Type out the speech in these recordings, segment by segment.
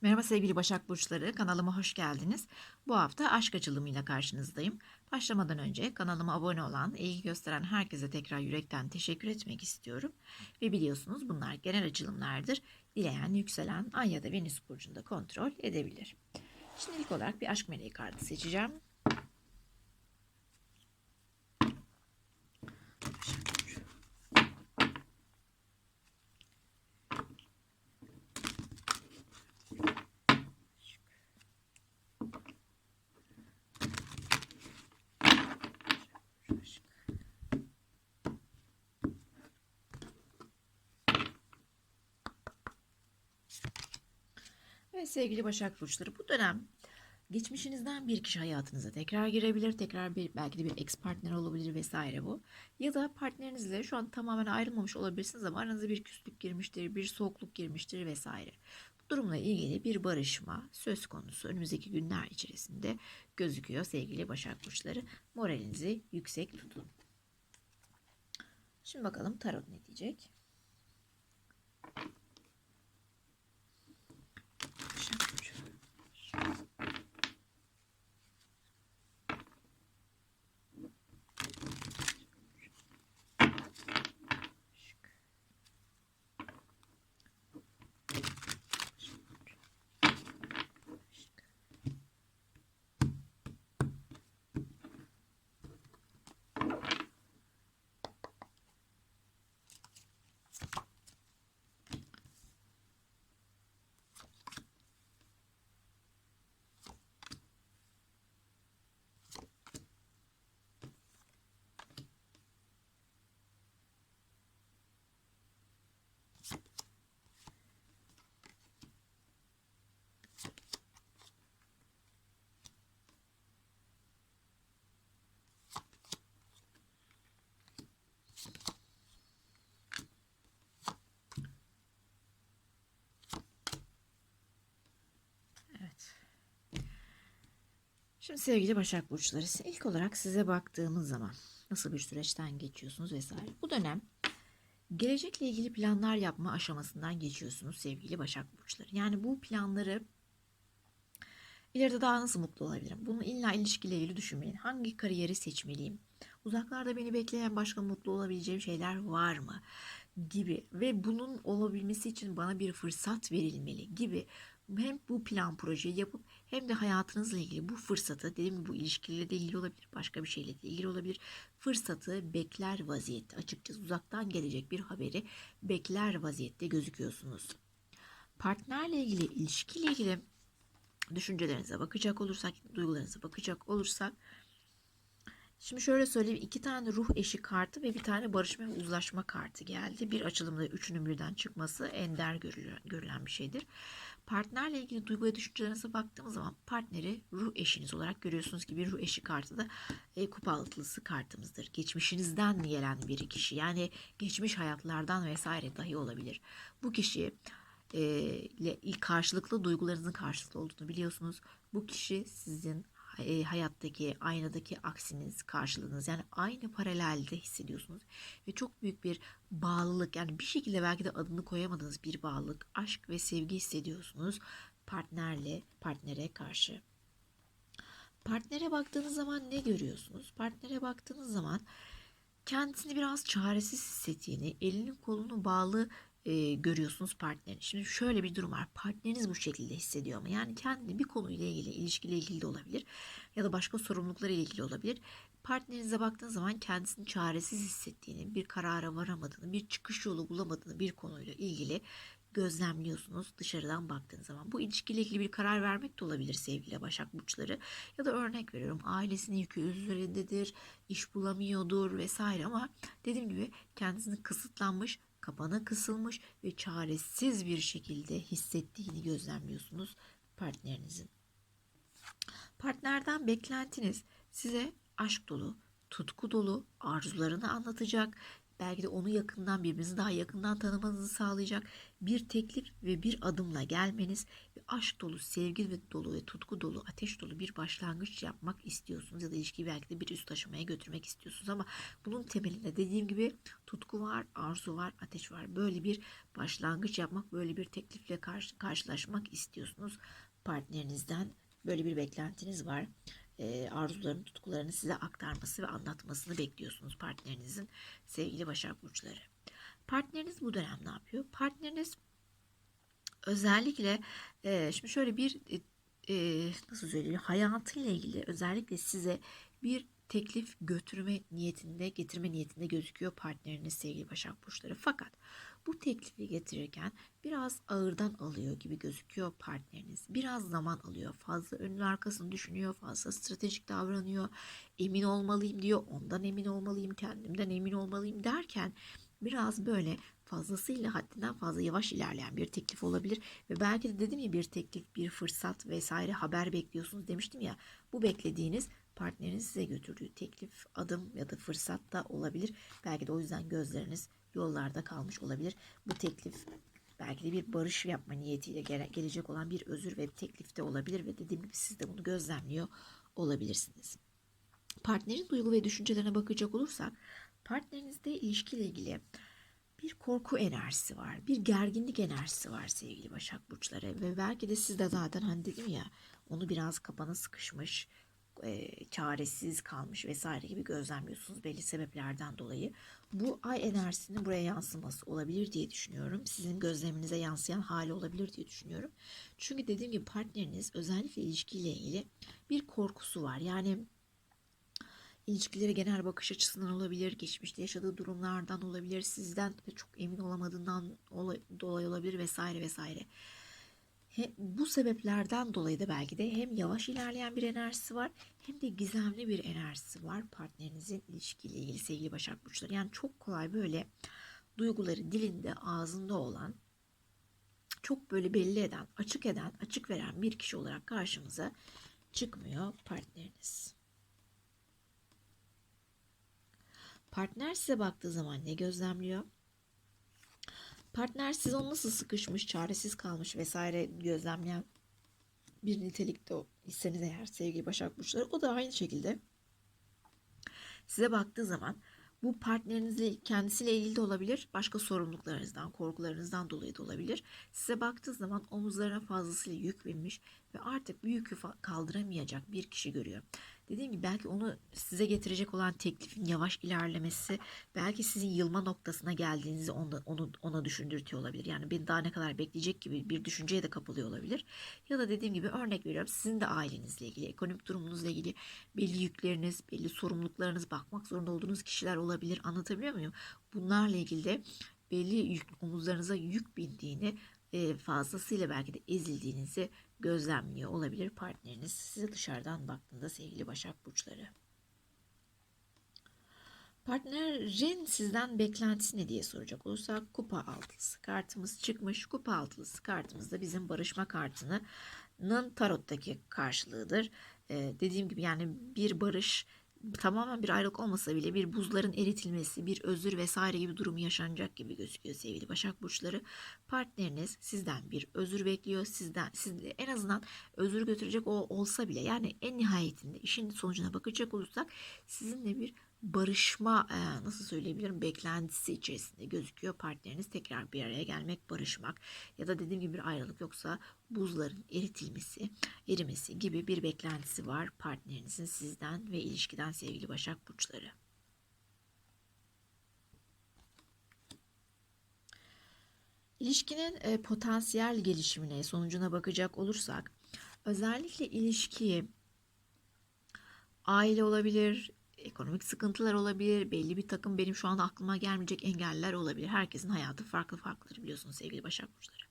Merhaba sevgili Başak Burçları, kanalıma hoş geldiniz. Bu hafta aşk açılımıyla karşınızdayım. Başlamadan önce kanalıma abone olan, ilgi gösteren herkese tekrar yürekten teşekkür etmek istiyorum. Ve biliyorsunuz bunlar genel açılımlardır. Dileyen, yükselen, ay ya da venüs burcunda kontrol edebilir. Şimdi ilk olarak bir aşk meleği kartı seçeceğim. Sevgili Başak Burçları bu dönem geçmişinizden bir kişi hayatınıza tekrar girebilir. Tekrar bir belki de bir ex partner olabilir vesaire bu. Ya da partnerinizle şu an tamamen ayrılmamış olabilirsiniz ama aranıza bir küslük girmiştir, bir soğukluk girmiştir vesaire. Bu durumla ilgili bir barışma söz konusu önümüzdeki günler içerisinde gözüküyor sevgili Başak Burçları. Moralinizi yüksek tutun. Şimdi bakalım tarot ne diyecek? Şimdi sevgili Başak Burçları ilk olarak size baktığımız zaman nasıl bir süreçten geçiyorsunuz vesaire. Bu dönem gelecekle ilgili planlar yapma aşamasından geçiyorsunuz sevgili Başak Burçları. Yani bu planları ileride daha nasıl mutlu olabilirim? Bunu illa ilişkiyle ilgili düşünmeyin. Hangi kariyeri seçmeliyim? Uzaklarda beni bekleyen başka mutlu olabileceğim şeyler var mı? Gibi ve bunun olabilmesi için bana bir fırsat verilmeli gibi hem bu plan projeyi yapıp hem de hayatınızla ilgili bu fırsatı dediğim gibi bu ilişkiyle de ilgili olabilir başka bir şeyle de ilgili olabilir fırsatı bekler vaziyette açıkçası uzaktan gelecek bir haberi bekler vaziyette gözüküyorsunuz. Partnerle ilgili ilişkiyle ilgili düşüncelerinize bakacak olursak duygularınıza bakacak olursak Şimdi şöyle söyleyeyim. iki tane ruh eşi kartı ve bir tane barışma ve uzlaşma kartı geldi. Bir açılımda üçünün birden çıkması ender görülen bir şeydir. Partnerle ilgili duygu ve düşüncelerinize baktığımız zaman partneri ruh eşiniz olarak görüyorsunuz ki bir ruh eşi kartı da e, kupa altılısı kartımızdır. Geçmişinizden gelen bir kişi yani geçmiş hayatlardan vesaire dahi olabilir. Bu kişi e, ile karşılıklı duygularınızın karşılıklı olduğunu biliyorsunuz. Bu kişi sizin e, hayattaki, aynadaki aksiniz, karşılığınız yani aynı paralelde hissediyorsunuz ve çok büyük bir bağlılık yani bir şekilde belki de adını koyamadığınız bir bağlılık, aşk ve sevgi hissediyorsunuz partnerle, partnere karşı. Partnere baktığınız zaman ne görüyorsunuz? Partnere baktığınız zaman kendisini biraz çaresiz hissettiğini, elini kolunu bağlı e, görüyorsunuz partnerin. Şimdi şöyle bir durum var. Partneriniz bu şekilde hissediyor ama yani kendini bir konuyla ilgili, ilişkiyle ilgili de olabilir ya da başka sorumluluklarla ilgili olabilir. Partnerinize baktığınız zaman kendisini çaresiz hissettiğini, bir karara varamadığını, bir çıkış yolu bulamadığını bir konuyla ilgili gözlemliyorsunuz dışarıdan baktığınız zaman. Bu ilişkiyle ilgili bir karar vermek de olabilir sevgili Başak Burçları. Ya da örnek veriyorum ailesinin yükü üzerindedir, iş bulamıyordur vesaire ama dediğim gibi kendisini kısıtlanmış, kapana kısılmış ve çaresiz bir şekilde hissettiğini gözlemliyorsunuz partnerinizin. Partnerden beklentiniz size aşk dolu, tutku dolu arzularını anlatacak, belki de onu yakından birbirinizi daha yakından tanımanızı sağlayacak bir teklif ve bir adımla gelmeniz aşk dolu, sevgi ve dolu ve tutku dolu, ateş dolu bir başlangıç yapmak istiyorsunuz ya da ilişkiyi belki de bir üst aşamaya götürmek istiyorsunuz ama bunun temelinde dediğim gibi tutku var, arzu var, ateş var. Böyle bir başlangıç yapmak, böyle bir teklifle karşı, karşılaşmak istiyorsunuz partnerinizden. Böyle bir beklentiniz var arzularını, tutkularını size aktarması ve anlatmasını bekliyorsunuz partnerinizin sevgili Başak Burçları. Partneriniz bu dönem ne yapıyor? Partneriniz özellikle e, şimdi şöyle bir e, e, nasıl söyleyeyim hayatıyla ilgili özellikle size bir teklif götürme niyetinde getirme niyetinde gözüküyor partneriniz sevgili Başak Burçları. Fakat bu teklifi getirirken biraz ağırdan alıyor gibi gözüküyor partneriniz. Biraz zaman alıyor. Fazla önün arkasını düşünüyor. Fazla stratejik davranıyor. Emin olmalıyım diyor. Ondan emin olmalıyım. Kendimden emin olmalıyım derken biraz böyle fazlasıyla haddinden fazla yavaş ilerleyen bir teklif olabilir ve belki de dedim ya bir teklif, bir fırsat vesaire haber bekliyorsunuz demiştim ya. Bu beklediğiniz partnerin size götürdüğü teklif, adım ya da fırsat da olabilir. Belki de o yüzden gözleriniz yollarda kalmış olabilir. Bu teklif belki de bir barış yapma niyetiyle gele- gelecek olan bir özür ve teklif de olabilir ve dediğim gibi siz de bunu gözlemliyor olabilirsiniz. Partnerin duygu ve düşüncelerine bakacak olursak partnerinizde ilişkiyle ilgili bir korku enerjisi var. Bir gerginlik enerjisi var sevgili Başak Burçları. Ve belki de siz de zaten hani dedim ya onu biraz kapana sıkışmış, e, çaresiz kalmış vesaire gibi gözlemliyorsunuz belli sebeplerden dolayı. Bu ay enerjisinin buraya yansıması olabilir diye düşünüyorum. Sizin gözleminize yansıyan hali olabilir diye düşünüyorum. Çünkü dediğim gibi partneriniz özellikle ilişkiyle ilgili bir korkusu var. Yani ilişkileri genel bakış açısından olabilir, geçmişte yaşadığı durumlardan olabilir, sizden de çok emin olamadığından dolayı olabilir vesaire vesaire. He, bu sebeplerden dolayı da belki de hem yavaş ilerleyen bir enerjisi var hem de gizemli bir enerjisi var partnerinizin ilişkiyle ilgili sevgili Başak Burçları. Yani çok kolay böyle duyguları dilinde, ağzında olan, çok böyle belli eden, açık eden, açık veren bir kişi olarak karşımıza çıkmıyor partneriniz. Partner size baktığı zaman ne gözlemliyor? Partner siz onu nasıl sıkışmış, çaresiz kalmış vesaire gözlemleyen bir nitelikte hisseniz eğer sevgili Başak Burçları o da aynı şekilde size baktığı zaman bu partnerinizle kendisiyle ilgili de olabilir. Başka sorumluluklarınızdan, korkularınızdan dolayı da olabilir. Size baktığı zaman omuzlarına fazlasıyla yük binmiş ve artık bu yükü kaldıramayacak bir kişi görüyor. Dediğim gibi belki onu size getirecek olan teklifin yavaş ilerlemesi belki sizin yılma noktasına geldiğinizi ona, onu, ona düşündürtüyor olabilir. Yani beni daha ne kadar bekleyecek gibi bir düşünceye de kapılıyor olabilir. Ya da dediğim gibi örnek veriyorum sizin de ailenizle ilgili, ekonomik durumunuzla ilgili belli yükleriniz, belli sorumluluklarınız, bakmak zorunda olduğunuz kişiler olabilir. Anlatabiliyor muyum? Bunlarla ilgili de belli yük, omuzlarınıza yük bindiğini fazlasıyla belki de ezildiğinizi gözlemliyor olabilir partneriniz size dışarıdan baktığında sevgili Başak Burçları. Partnerin sizden beklentisi ne diye soracak olursak kupa altılısı kartımız çıkmış. Kupa altılısı kartımız da bizim barışma kartının tarottaki karşılığıdır. Ee, dediğim gibi yani bir barış tamamen bir ayrılık olmasa bile bir buzların eritilmesi, bir özür vesaire gibi durum yaşanacak gibi gözüküyor sevgili Başak Burçları. Partneriniz sizden bir özür bekliyor. Sizden siz en azından özür götürecek o olsa bile yani en nihayetinde işin sonucuna bakacak olursak sizinle bir barışma nasıl söyleyebilirim beklentisi içerisinde gözüküyor partneriniz tekrar bir araya gelmek barışmak ya da dediğim gibi bir ayrılık yoksa buzların eritilmesi erimesi gibi bir beklentisi var partnerinizin sizden ve ilişkiden sevgili Başak Burçları. İlişkinin potansiyel gelişimine sonucuna bakacak olursak özellikle ilişki aile olabilir, ekonomik sıkıntılar olabilir. Belli bir takım benim şu anda aklıma gelmeyecek engeller olabilir. Herkesin hayatı farklı farklıdır biliyorsunuz sevgili Başak Burçları.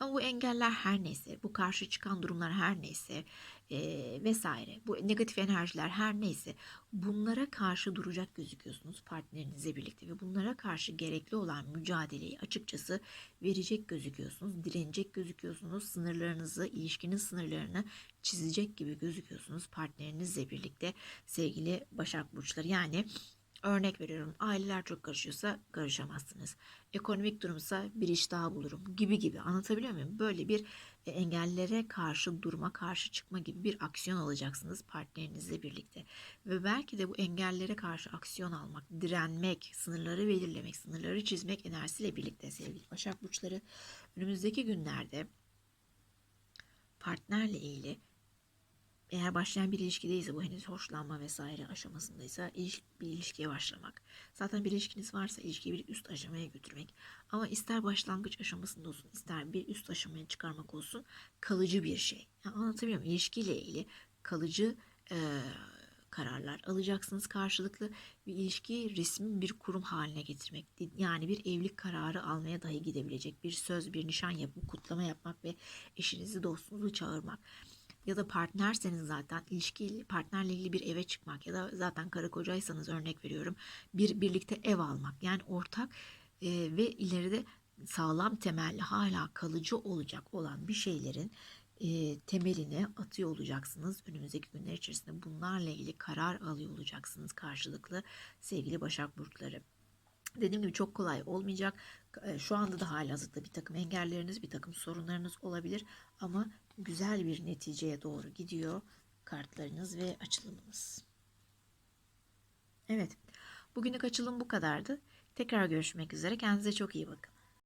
Ama bu engeller her neyse, bu karşı çıkan durumlar her neyse e, vesaire, bu negatif enerjiler her neyse bunlara karşı duracak gözüküyorsunuz partnerinizle birlikte ve bunlara karşı gerekli olan mücadeleyi açıkçası verecek gözüküyorsunuz, direnecek gözüküyorsunuz, sınırlarınızı, ilişkinin sınırlarını çizecek gibi gözüküyorsunuz partnerinizle birlikte sevgili Başak Burçları. Yani Örnek veriyorum aileler çok karışıyorsa karışamazsınız. Ekonomik durumsa bir iş daha bulurum gibi gibi anlatabiliyor muyum? Böyle bir engellere karşı durma, karşı çıkma gibi bir aksiyon alacaksınız partnerinizle birlikte. Ve belki de bu engellere karşı aksiyon almak, direnmek, sınırları belirlemek, sınırları çizmek enerjisiyle birlikte sevgili Başak Burçları önümüzdeki günlerde partnerle ilgili eğer başlayan bir ilişkideyse bu henüz hoşlanma vesaire aşamasındaysa iliş- bir ilişkiye başlamak. Zaten bir ilişkiniz varsa ilişkiyi bir üst aşamaya götürmek. Ama ister başlangıç aşamasında olsun ister bir üst aşamaya çıkarmak olsun kalıcı bir şey. Yani anlatabiliyor muyum? İlgili kalıcı eee, kararlar alacaksınız karşılıklı bir ilişkiyi resmi bir kurum haline getirmek. Yani bir evlilik kararı almaya dahi gidebilecek bir söz, bir nişan yapıp kutlama yapmak ve eşinizi dostunuzu çağırmak ya da partnerseniz zaten ilişki partnerle ilgili bir eve çıkmak ya da zaten karı kocaysanız örnek veriyorum bir birlikte ev almak yani ortak e, ve ileride sağlam temelli hala kalıcı olacak olan bir şeylerin e, temelini atıyor olacaksınız. Önümüzdeki günler içerisinde bunlarla ilgili karar alıyor olacaksınız karşılıklı sevgili Başak Burçları. Dediğim gibi çok kolay olmayacak. E, Şu anda da halihazırda bir takım engelleriniz, bir takım sorunlarınız olabilir ama güzel bir neticeye doğru gidiyor kartlarınız ve açılımınız. Evet, bugünlük açılım bu kadardı. Tekrar görüşmek üzere. Kendinize çok iyi bakın.